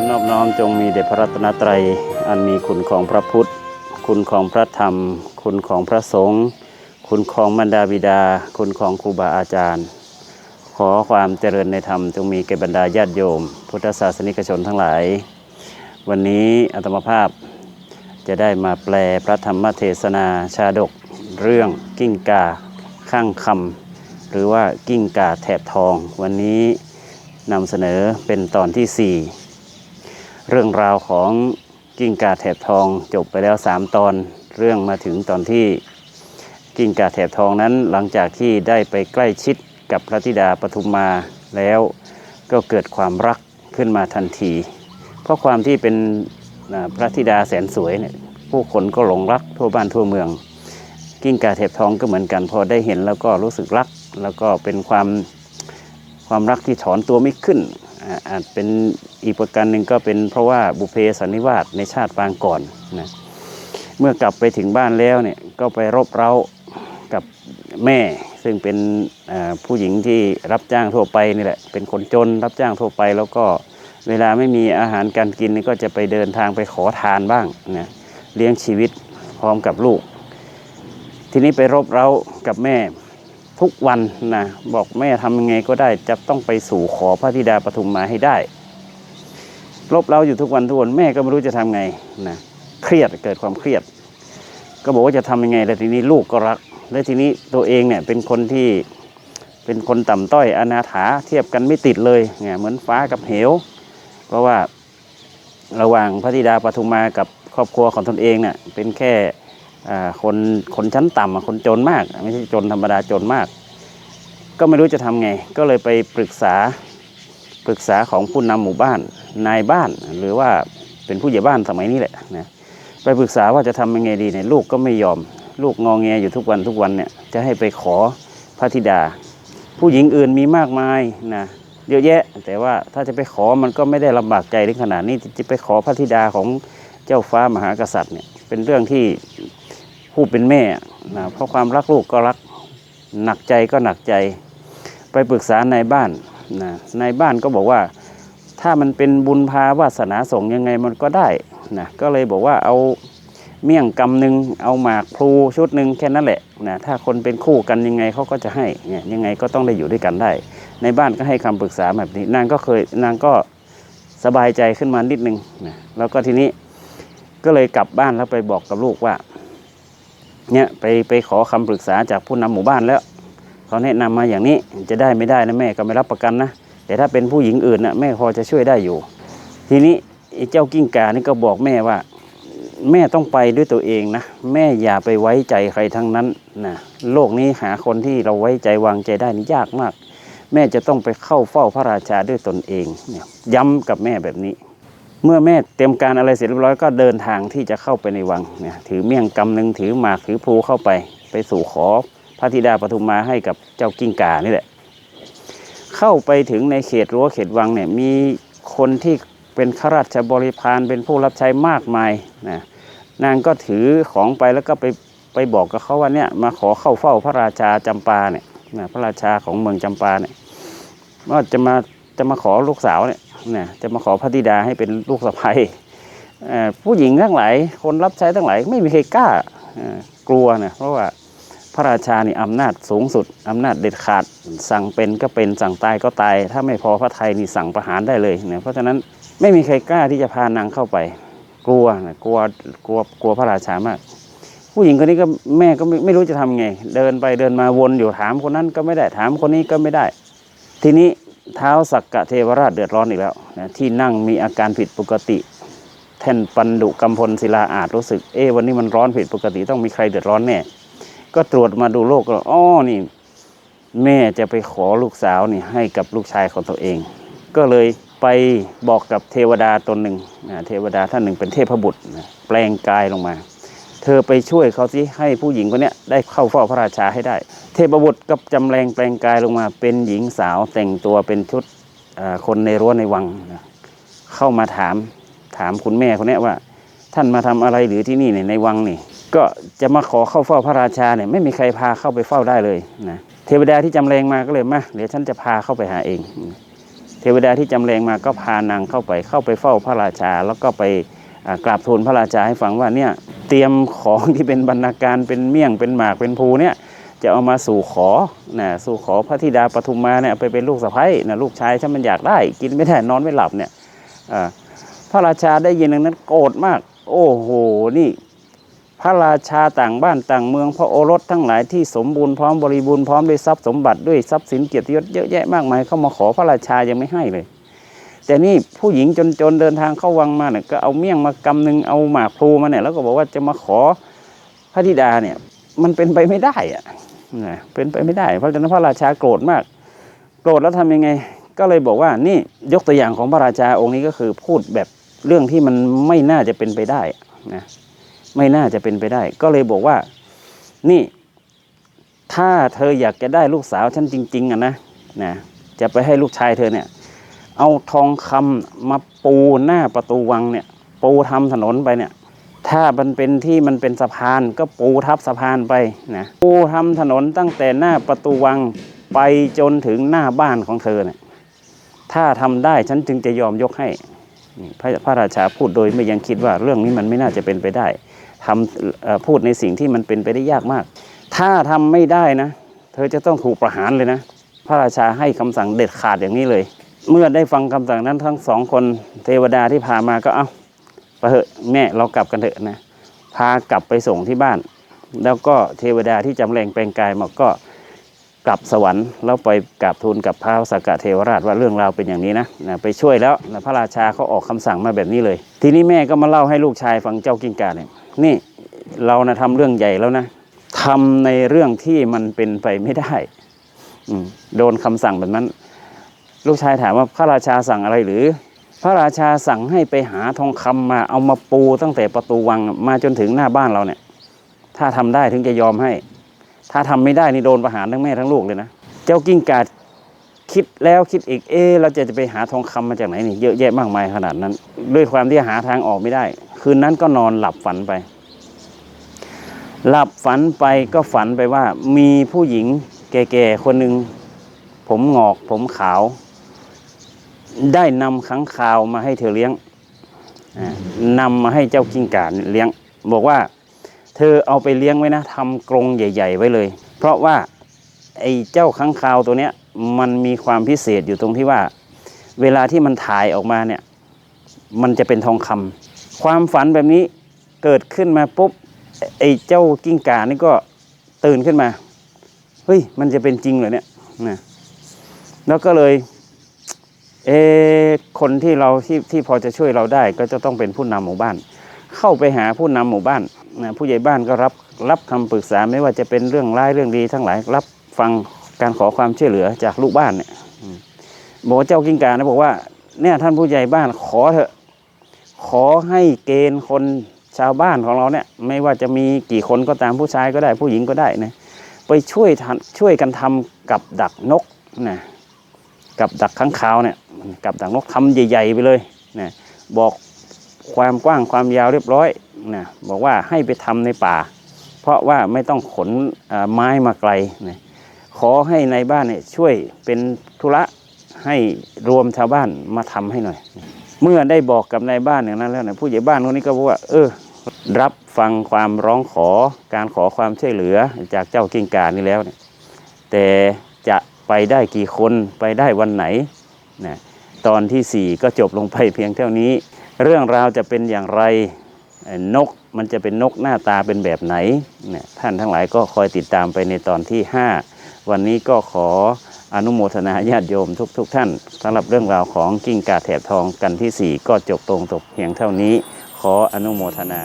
ความนอบน้อมจงมีแด่พระรัตนตรัย อันมีคุณของพระพุทธ คุณของพระธรรม คุณของพระสงฆ์ คุณของมารดาบิดา คุณของครูบาอาจารย์ ขอความเจริญในธรรมจงมีแก่บรรดาญาติโยม พุทธศาสนิกชนทั้งหลาย วันนี้อาตมาภาพจะได้มาแปลพระธรรมเทศนาชาดกเรื่องกิ้งกาข้างคำหรือว่ากิ้งกาแถบทอง วันนี้นำเสนอเป็นตอนที่ 4 เรื่องราวของกิ้งกาแถบทองจบไปแล้ว 3 ตอน เรื่องมาถึงตอนที่กิ้งกาแถบทองนั้นหลังจากที่ได้ไปใกล้ชิดกับพระธิดาปทุมมาแล้วก็เกิดความรักขึ้นมาทันที เพราะความที่เป็นพระธิดาแสนสวยเนี่ยผู้คนก็หลงรักทั่วบ้านทั่วเมือง กิ้งกาเทบทองก็เหมือนกันพอได้เห็นแล้วก็รู้สึกรัก แล้วก็เป็นความความรักที่ถอนตัวไม่ขึ้นอาจเป็น อีกประการหนึ่งก็เป็นเพราะว่าบุเพสันนิวาสในชาติปางก่อนนะเมื่อกลับไปถึงบ้านแล้วเนี่ยก็ไปรบเร้ากับแม่ ซึ่งเป็นผู้หญิงที่รับจ้างทั่วไปนี่แหละเป็นคนจนรับจ้างทั่วไป แล้วก็เวลาไม่มีอาหารการกินก็จะไปเดินทางไปขอทานบ้างนะเลี้ยงชีวิตพร้อมกับลูก ทีนี้ไปรบเร้ากับแม่ทุกวันนะบอกแม่ทำยังไงก็ได้จะต้องไปสู่ขอพระธิดาปทุมมาให้ได้ รบเร้าอยู่ทุกวันทุกวันแม่ก็ไม่รู้จะทำไงนะเครียดเกิดความเครียด ก็บอกว่าจะทำยังไงแล้วทีนี้ลูกก็รัก และทีนี้ตัวเองเนี่ยเป็นคนที่เป็นคนต่ำต้อยอนาถาเทียบกันไม่ติดเลยเนี่ยเหมือนฟ้ากับเหว เพราะว่าระหว่างพระธิดาปทุมมากับครอบครัวของตนเองเนี่ยเป็นแค่คนคนชั้นต่ำคนจนมาก ไม่ใช่จนธรรมดาจนมาก ก็ไม่รู้จะทำไง ก็เลยไปปรึกษา ปรึกษาของผู้นำหมู่บ้านนายบ้าน หรือว่าเป็นผู้ใหญ่บ้านสมัยนี้แหละนะไปปรึกษาว่าจะทำยังไงดีเนี่ยลูกก็ไม่ยอม ลูกงอแงอยู่ทุกวันทุกวันเนี่ยจะให้ไปขอพระธิดา ผู้หญิงอื่นมีมากมายนะเยอะแยะ แต่ว่าถ้าจะไปขอมันก็ไม่ได้ลำบากใจถึงขนาดนี้จะไปขอพระธิดาของเจ้าฟ้ามหากษัตริย์เนี่ยเป็นเรื่องที่ผู้เป็นแม่นะเพราะความรักลูกก็รักหนักใจก็หนักใจ ไปปรึกษานายบ้าน นะนายบ้านก็บอกว่า ถ้ามันเป็นบุญพาวาสนาส่งยังไงมันก็ได้นะก็เลยบอกว่าเอาเมี่ยงกำหนึ่งเอาหมากพลูชุดหนึ่งแค่นั้นแหละนะถ้าคนเป็นคู่กันยังไงเขาก็จะให้เนี่ยยังไงก็ต้องได้อยู่ด้วยกันได้ ในบ้านก็ให้คำปรึกษาแบบนี้ นางก็เคยนางก็สบายใจขึ้นมานิดนึงนะแล้วก็ทีนี้ก็เลยกลับบ้านแล้วไปบอกกับลูกว่าเนี่ยไปไปขอคำปรึกษาจากผู้นำหมู่บ้านแล้ว เขาแนะนำมาอย่างนี้จะได้ไม่ได้นะแม่ก็ไม่รับประกันนะ แต่ถ้าเป็นผู้หญิงอื่นนะแม่พอจะช่วยได้อยู่ ทีนี้เจ้ากิ้งก่านี่ก็บอกแม่ว่า แม่ต้องไปด้วยตัวเองนะ แม่อย่าไปไว้ใจใครทั้งนั้นนะโลกนี้หาคนที่เราไว้ใจวางใจได้นี่ยากมาก แม่จะต้องไปเข้าเฝ้าพระราชาด้วยตนเองเนี่ยย้ำกับแม่แบบนี้เมื่อแม่เตรียมการอะไรเสร็จเรียบร้อยก็เดินทางที่จะเข้าไปในวังเนี่ยถือเมี่ยงกำหนึ่งถือหมากถือพลูเข้าไป ไปสู่ขอ พระธิดาปทุมมาให้กับเจ้ากิ้งก่านี่แหละ เข้าไปถึงในเขตรั้วเขตวังเนี่ยมีคนที่เป็นข้าราชบริพารเป็นผู้รับใช้มากมายนะนางก็ถือของไปแล้วก็ไปไปบอกกับเขาว่าเนี่ยมาขอเข้าเฝ้าพระราชาจำปาเนี่ยนะพระราชาของเมืองจำปาเนี่ยว่าจะมาจะมาขอลูกสาวเนี่ยนะจะมาขอพระธิดาให้เป็นลูกสะใภ้ผู้หญิงทั้งหลายคนรับใช้ทั้งหลายไม่มีใครกล้ากลัวนะเพราะว่า ระราชานี่อำนาจสูงสุดอำนาจเด็ดขาด สั่งเป็นก็เป็นสั่งตายก็ตาย ถ้าไม่พอพระไทยนี่สั่งประหารได้เลยเนะเพราะฉะนั้นไม่มีใครกล้าที่จะพานางเข้าไป กลัวนะกลัวกลัวกลัวพระราชามาก ผู้หญิงคนนี้ก็แม่ก็ไม่ไม่รู้จะทำไง เดินไปเดินมาวนอยู่ถามคนนั้นก็ไม่ได้ถามคนนี้ก็ไม่ได้ ทีนี้เท้าสักกะเทวราชเดือดร้อนอีกแล้วนะที่นั่งมีอาการผิดปกติ แท่นปันดุกำพลศิลาอาจรู้สึกเอ๊วันนี้มันร้อนผิดปกติต้องมีใครเดือดร้อนแน่ ก็ตรวจมาดูโรคก็อ๋อนี่ แม่จะไปขอลูกสาวนี่ให้กับลูกชายของตัวเอง ก็เลยไปบอกกับเทวดาตนหนึ่งเทวดาท่านหนึ่งเป็นเทพบุตรแปลงกายลงมา เธอไปช่วยเขาสิให้ผู้หญิงคนนี้ได้เข้าเฝ้าพระราชาให้ได้ เทพบุตรก็จำแรงแปลงกายลงมา เป็นหญิงสาวแต่งตัวเป็นชุดคนในรั้วในวัง เข้ามาถามถามคุณแม่คนนี้ว่า ท่านมาทำอะไรหรือที่นี่ในวังนี่ ก็จะมาขอเข้าเฝ้าพระราชาเนี่ยไม่มีใครพาเข้าไปเฝ้าได้เลยนะเทวดาที่จำแรงมาก็เลยมาเดี๋ยวฉันจะพาเข้าไปหาเอง เทวดาที่จำแรงมาก็พานางเข้าไปเข้าไปเฝ้าพระราชา แล้วก็ไปกราบทูลพระราชาให้ฟังว่าเนี่ยเตรียมของที่เป็นบรรณาการเป็นเมี่ยงเป็นหมากเป็นภูเนี่ยจะเอามาสู่ขอนะสู่ขอพระธิดาปทุมมาเนี่ยไปเป็นลูกสะใภ้นะลูกชายฉันมันอยากได้ กินไม่ได้นอนไม่หลับเนี่ยพระราชาได้ยินดังนั้นโกรธมาก โอ้โหนี่ พระราชาต่างบ้านต่างเมืองพระโอรสทั้งหลายที่สมบูรณ์พร้อมบริบูรณ์พร้อมด้วยทรัพย์สมบัติด้วยทรัพย์สินเกียรติยศเยอะแยะมากมายเข้ามาขอพระราชายังไม่ให้เลย แต่นี่ผู้หญิงจนๆเดินทางเข้าวังมาเนี่ยก็เอาเมี่ยงมากำหนึ่งเอาหมากพลูมาเนี่ยแล้วก็บอกว่าจะมาขอพระธิดาเนี่ยมันเป็นไปไม่ได้อะนะเป็นไปไม่ได้ เพราะฉะนั้นพระราชาโกรธมาก โกรธแล้วทำยังไง ก็เลยบอกว่านี่ยกตัวอย่างของพระราชาองค์นี้ก็คือพูดแบบเรื่องที่มันไม่น่าจะเป็นไปได้นะ ไม่น่าจะเป็นไปได้ ก็เลยบอกว่า นี่ถ้าเธออยากจะได้ลูกสาวฉันจริง ๆอะนะนะจะไปให้ลูกชายเธอเนี่ย เอาทองคำมาปูหน้าประตูวังเนี่ย ปูทำถนนไปเนี่ย ถ้ามันเป็นที่มันเป็นสะพานก็ปูทับสะพานไปนะปูทำถนนตั้งแต่หน้าประตูวังไปจนถึงหน้าบ้านของเธอเนี่ยถ้าทำได้ฉันจึงจะยอมยกให้พระพระราชาพูดโดยไม่ยังคิดว่าเรื่องนี้มันไม่น่าจะเป็นไปได้ ทำพูดในสิ่งที่มันเป็นไปได้ยากมาก ถ้าทำไม่ได้นะ เธอจะต้องถูกประหารเลยนะ พระราชาให้คำสั่งเด็ดขาดอย่างนี้เลย เมื่อได้ฟังคำสั่งนั้นทั้งสองคนเทวดาที่พามาก็เอาไปเถอะแม่เรากลับกันเถอะนะพากลับไปส่งที่บ้าน แล้วก็เทวดาที่จำแรงแปลงกายมาก็กลับสวรรค์แล้วไปกราบทูลกับพระสกกะเทวราชว่าเรื่องราวเป็นอย่างนี้นะนะไปช่วยแล้วนะพระราชาเขาออกคำสั่งมาแบบนี้เลย ทีนี้แม่ก็มาเล่าให้ลูกชายฟังเจ้ากิ้งก่าเนี่ย นี่เรานะทำเรื่องใหญ่แล้วนะทำในเรื่องที่มันเป็นไปไม่ได้โดนคำสั่งแบบนั้น ลูกชายถามว่าพระราชาสั่งอะไรหรือ พระราชาสั่งให้ไปหาทองคำมาเอามาปูตั้งแต่ประตูวังมาจนถึงหน้าบ้านเราเนี่ย ถ้าทำได้ถึงจะยอมให้ ถ้าทำไม่ได้นี่โดนประหารทั้งแม่ทั้งลูกเลยนะ เจ้ากิ้งกาคิดแล้วคิดอีกเอ๊เราจะจะไปหาทองคำมาจากไหนนี่เยอะแยะมากมายขนาดนั้น ด้วยความที่หาทางออกไม่ได้ คืนนั้นก็นอนหลับฝันไป หลับฝันไปก็ฝันไปว่า มีผู้หญิงแก่ๆคนหนึ่งผมหงอกผมขาว ได้นำขังคาวมาให้เธอเลี้ยงนำมาให้เจ้ากิ้งก่าเลี้ยง บอกว่า เธอเอาไปเลี้ยงไว้นะทำกรงใหญ่ ๆ ไว้เลย เพราะว่าไอ้เจ้าค้างคาวตัวเนี้ยมันมีความพิเศษอยู่ตรงที่ว่า เวลาที่มันถ่ายออกมาเนี่ย มันจะเป็นทองคำ ความฝันแบบนี้เกิดขึ้นมาปุ๊บไอ้เจ้ากิ้งก่านี่ก็ตื่นขึ้นมา เฮ้ย มันจะเป็นจริงเหรอเนี่ยนะแล้วก็เลยเอคนที่เราที่ที่พอจะช่วยเราได้ก็จะต้องเป็นผู้นำหมู่บ้าน เข้าไปหาผู้นำหมู่บ้านนะผู้ใหญ่บ้านก็รับรับคำปรึกษาไม่ว่าจะเป็นเรื่องร้ายเรื่องดีทั้งหลายรับฟังการขอความช่วยเหลือจากลูกบ้านเนี่ยอืมบอกว่าเจ้ากิ้งกานะบอกว่าเนี่ยท่านผู้ใหญ่บ้านขอเถอะ ขอให้เกณฑ์คนชาวบ้านของเราเนี่ย ไม่ว่าจะมีกี่คนก็ตามผู้ชายก็ได้ผู้หญิงก็ได้นะไปช่วยช่วยกันทำกับดักนกนะกับดักข้างคาวเนี่ยกับดักนกทำใหญ่ ๆ ไปเลยนะบอกความกว้างความยาวเรียบร้อยนะบอกว่าให้ไปทำในป่า เพราะว่าไม่ต้องขนไม้มาไกลนะขอให้ในบ้านเนี่ยช่วยเป็นธุระให้รวมชาวบ้านมาทำให้หน่อย เมื่อได้บอกกับนายบ้านอย่างนั้นแล้วนี่ยผู้ใหญ่บ้านคนนี้ก็บอกว่า เออ รับฟังความร้องขอการขอความช่วยเหลือจากเจ้ากิ้งก่านี่แล้วเนี่ยแต่จะไปได้กี่คนไปได้วันไหนนะตอนที่สี่ก็จบลงไปเพียงเท่านี้ เรื่องราวจะเป็นอย่างไรนกมันจะเป็นนกหน้าตาเป็นแบบไหนนี่ยท่านทั้งหลายก็คอยติดตามไปในตอนที่ห้าวันนี้ก็ขอ อนุโมทนาญาติโยมทุกๆทท่านสำหรับเรื่องราวของกิ้งกาแถบทองกันที่สี่ก็จบตรงจบเพียงเท่านี้ ขออนุโมทนา